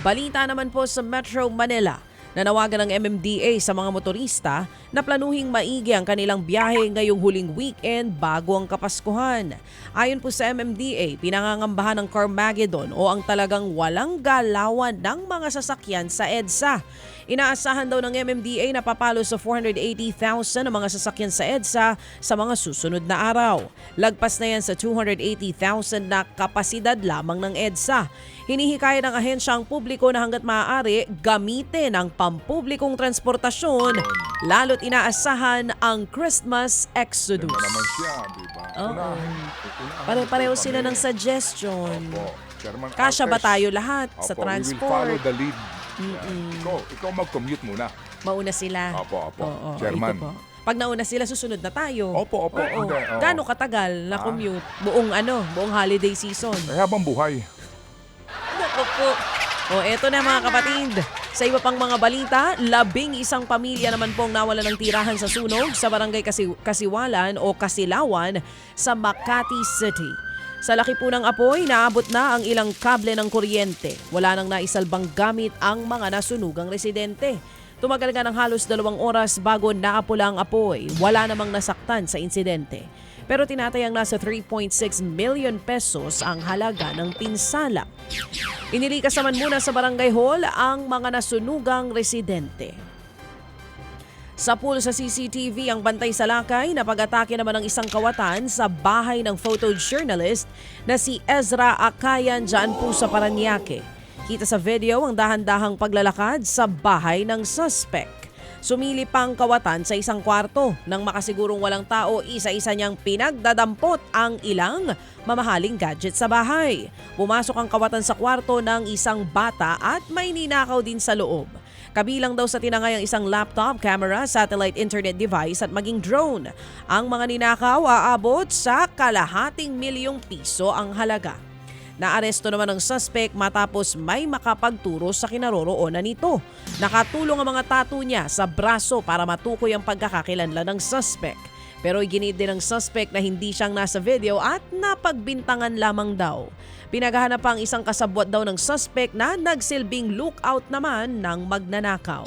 Balita naman po sa Metro Manila. Nanawagan ng MMDA sa mga motorista na planuhing maigi ang kanilang biyahe ngayong huling weekend bago ang Kapaskuhan. Ayon po sa MMDA, pinangangambahan ng Carmageddon o ang talagang walang galawan ng mga sasakyan sa EDSA. Inaasahan daw ng MMDA na papalo sa 480,000 ang mga sasakyan sa EDSA sa mga susunod na araw. Lagpas na yan sa 280,000 na kapasidad lamang ng EDSA. Hinihikaya ng ahensya ang publiko na hanggat maaari gamitin ang pampublikong transportasyon lalo't inaasahan ang Christmas Exodus. Ganda naman siya, di ba? Oo. Unahin- unahin Pare-pareho sila ng suggestion. Opo. Chairman Kasya ba tayo lahat sa Opo, We will follow transport? the lead. Yan. Ikaw, ikaw mag-commute muna. Mauna sila. Opo, opo. Oo, Chairman. ito po. Pag nauna sila, susunod na tayo. Opo, opo. Oo. Hindi, oo. Gaano katagal na Ah. commute? Buong ano, buong holiday season. Ay, habang buhay. Naku po. O eto na mga kapatid. Sa iba pang mga balita, labing isang pamilya naman pong nawala ng tirahan sa sunog sa barangay Kasi- Kasiwalan o Kasilawan sa Makati City. Sa laki po ng apoy, naabot na ang ilang kable ng kuryente. Wala nang naisalbang gamit ang mga nasunugang residente. Tumagal nga ng halos dalawang oras bago naapula ang apoy. Wala namang nasaktan sa insidente. Pero tinatayang nasa 3.6 million pesos ang halaga ng pinsala. Inilikas naman muna sa barangay hall ang mga nasunugang residente. Sa pool sa CCTV ang bantay sa lakay na pag-atake naman ng isang kawatan sa bahay ng photojournalist na si Ezra Akayan dyan po sa Paranaque. Kita sa video ang dahan-dahang paglalakad sa bahay ng suspect. Sumili pang kawatan sa isang kwarto. Nang makasigurong walang tao, isa-isa niyang pinagdadampot ang ilang mamahaling gadget sa bahay. Pumasok ang kawatan sa kwarto ng isang bata at may ninakaw din sa loob. Kabilang daw sa tinangay ang isang laptop, camera, satellite internet device at maging drone. Ang mga ninakaw aabot sa kalahating milyong piso ang halaga. Naaresto naman ang suspect matapos may makapagturo sa kinaroroonan nito. Nakatulong ang mga tattoo niya sa braso para matukoy ang pagkakakilanlan ng suspect. Pero iginid din ng suspect na hindi siyang nasa video at napagbintangan lamang daw. Pinaghahanap ang isang kasabwat daw ng suspect na nagsilbing lookout naman ng magnanakaw.